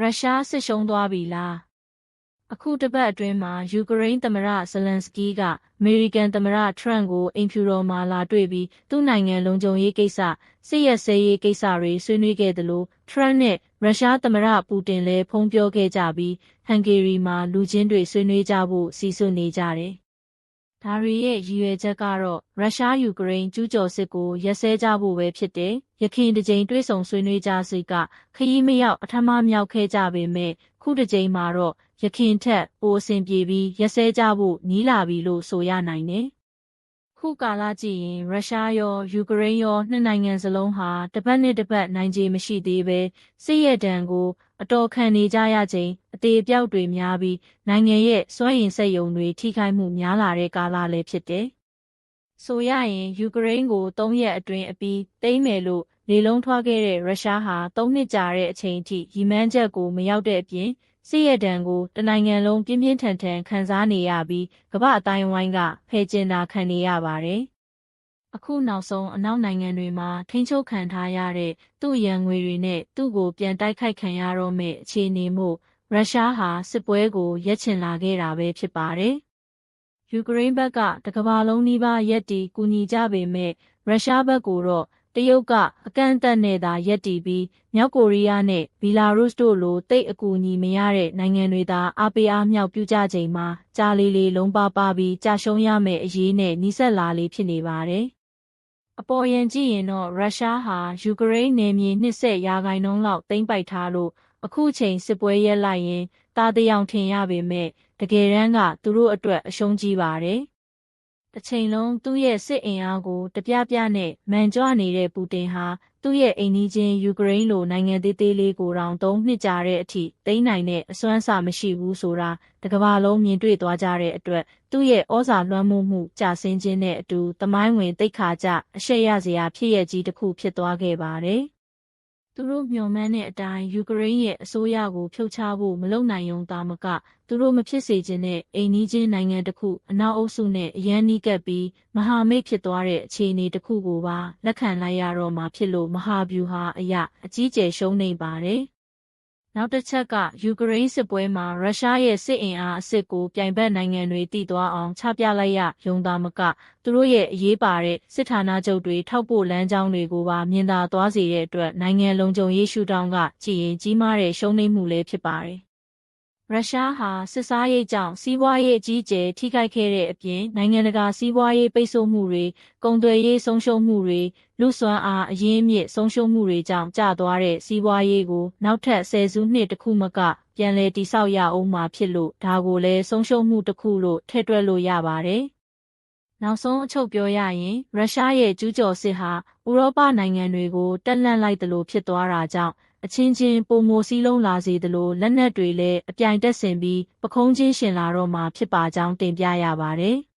ရုရှားစစ်ရှုံးသွားပြီလားအခုတစ်ပတ်အတွင်းမှာယူကရိန်းသမ္မတဇလန်စကီးကအမေရိကန်သမ္မတထရန့်ကိုအင်ဖြူတော်မှာလာတွေ့ပြီးသူ့နိုင်ငံလုံခြုံရေးကိစ္စစစ်ရဲစဲရေးကိစ္စတွေဆွေးနွေးခဲ့သလိုထရန့်နဲ့ရုရှားသမ္မတပူတင်လည်းဖုံးပြောခဲ့ကြပြီးဟန်ဂေရီမှာလူချင်းတွေဆွေးနွေးကြဖို့စီစဉ်နေကြတယ် ဒါရီရဲ့ရည်ရွယ်ချက်ကတော့ရုရှားယူကရိန်းကျူးကျော်စစ်ကိုရက်စဲကြဖို့ပဲဖြစ်တယ်။ရခိုင်တကြိမ်တွေ့ဆုံဆွေးနွေးကြစိတ်ကခရီးမရောက်အထမမြောက်ခဲ့ကြပေမဲ့ခုတစ်ကြိမ်မှာတော့ရခင်ထက်ပိုအဆင်ပြေပြီးရက်စဲကြဖို့နီးလာပြီလို့ဆိုရနိုင်တယ်။ ခုကာလကြည့်ရင်ရုရှားရောယူကရိန်းရောနှစ်နိုင်ငံစလုံးဟာတစ်ပတ်နဲ့တစ်ပတ်နိုင်ခြေမရှိသေးပဲစစ်ရဲတံကို အတော်ခံနေကြရချိန်အသေးအပြောက်တွေများပြီးနိုင်ငံရဲ့စွမ်းရည်စက်ယုံတွေထိခိုက်မှုများလာတဲ့ကာလလည်းဖြစ်တယ်။ဆိုရရင်ယူကရိန်းကို၃ရက်အတွင်းအပြီးသိမ်းမယ်လို့လေလုံးထွားခဲ့တဲ့ရုရှားဟာ၃နှစ်ကြာတဲ့အချိန်အထိရီမန်းချက်ကိုမရောက်တဲ့အပြင် စစ်ရဲတံကိုတနိုင်ငံလုံးပြင်းပြင်းထန်ထန်ခံစားနေရပြီးကမ္ဘာအတိုင်းဝိုင်းကဖယ်ကျင်တာခံနေရပါတယ်။အခုနောက်ဆုံးအနောက်နိုင်ငံတွေမှာထိန်းချုပ်ခံထားရတဲ့သူ့ရန်ငွေတွေနဲ့သူ့ကိုပြန်တိုက်ခိုက်ခံရတော့မယ့်အခြေအနေမို့ရုရှားဟာစစ်ပွဲကိုရက်ချင်လာခဲ့တာပဲဖြစ်ပါတယ်။ယူကရိန်းဘက်ကတကမ္ဘာလုံးနီးပါးရက်တီကူညီကြပေမဲ့ရုရှားဘက်ကိုတော့ တရုတ်ကအကန့်အသတ်နဲ့သာရပ်တည်ပြီးမြောက်ကိုရီးယားနဲ့ဘီလာရုစ်တို့လိုတိတ်အကူအညီမရတဲ့နိုင်ငံတွေသာအားပေးအားမြောက်ပြုကြချိန်မှာကြားလေးလေးလုံးပါပါပြီးကြာရှုံးရမယ့်အရေးနဲ့နှိစက်လာလေးဖြစ်နေပါတယ်။အပေါ်ယံကြည့်ရင်တော့ရုရှားဟာယူကရိန်းနယ်မြေနှစ်ဆက်ရာခိုင်နှုန်းလောက်သိမ်းပိုက်ထားလို့အခုချိန်စစ်ပွဲရက်လိုက်ရင်တာတယောင်ထင်ရပေမဲ့တကယ်တမ်းကသူတို့အတွက်အရှုံးကြီးပါတယ်။ တစ်ချိန်လုံးသူ့ရဲ့စစ်အင်အားကိုတပြပြနဲ့မန်ကြွနေတဲ့ပူတင်ဟာသူ့ရဲ့အိမ်နီးချင်းယူကရိန်းလိုနိုင်ငံသေးသေးလေးကိုတောင်သုံးနှစ်ကြာတဲ့အထိသိမ်းနိုင်တဲ့အစွမ်းအစမရှိဘူးဆိုတာတကဘာလုံးမြင်တွေ့သွားကြတဲ့အတွက်သူ့ရဲ့ဩဇာလွှမ်းမိုးမှုကြာဆင်းခြင်းနဲ့အတူတမိုင်းဝင်တိတ်ခါကြအရှက်ရစရာဖြစ်ရကြီးတစ်ခုဖြစ်သွားခဲ့ပါတယ်။ သူတို့မျှော်မှန်းတဲ့အတိုင်းယူကရိန်းရဲ့အစိုးရကိုဖြုတ်ချဖို့မလုပ်နိုင်ုံသာမကသူတို့မဖြစ်စေချင်တဲ့အိမ်နီးချင်းနိုင်ငံတစ်ခုအနောက်အုပ်စုနဲ့အရန်နီးကပ်ပြီးမဟာမိတ်ဖြစ်သွားတဲ့အခြေအနေတစ်ခုကိုပါလက်ခံလိုက်ရတော့မှဖြစ်လို့မဟာဗျူဟာအရာအကြီးကျယ်ရှုံးနေပါတယ်။ နောက်တစ်ချက်ကယူကရိန်းစစ်ပွဲမှာရုရှားရဲ့စစ်အင်အားအစစ်ကိုပြိုင်ဘက်နိုင်ငံတွေတည်သွားအောင်ချပြလိုက်ရယုံသာမကသူတို့ရဲ့အရေးပါတဲ့စစ်ဌာနချုပ်တွေထောက်ပို့လမ်းကြောင်းတွေကိုပါမြင်သာသွားစေတဲ့အတွက်နိုင်ငံလုံးကျုံရေးရှုထောင့်ကကြည်ရင်ကြီးမားတဲ့ရှုံးနိမ့်မှုလည်းဖြစ်ပါတယ် ရုရှားဟာစစ်စားရေးကြောင့်စီးပွားရေးအကြီးအကျယ်ထိခိုက်ခဲ့တဲ့အပြင်နိုင်ငံတကာစီးပွားရေးပိတ်ဆို့မှုတွေကုန်သွယ်ရေးဆုံးရှုံးမှုတွေလူစွမ်းအားအရင်းမြစ်ဆုံးရှုံးမှုတွေကြောင့်ကျသွားတဲ့စီးပွားရေးကိုနောက်ထပ်ဆယ်စုနှစ်တစ်ခုမကပြန်လည်တိဆောက်ရအောင်မှာဖြစ်လို့ဒါကိုလည်းဆုံးရှုံးမှုတစ်ခုလို့ထည့်တွက်လို့ရပါတယ်။နောက်ဆုံးအချုပ်ပြောရရင်ရုရှားရဲ့ကျူးကျော်စစ်ဟာဥရောပနိုင်ငံတွေကိုတက်လှန့်လိုက်သလိုဖြစ်သွားတာကြောင့် အချင်းချင်းပုံမိုစည်းလုံးလာစေသလိုလက်နက်တွေလည်းအပြိုင်တက်ဆင်ပြီးပခုံးချင်းရှင်လာတော့မှဖြစ်ပါကြောင်းတင်ပြရပါတယ်။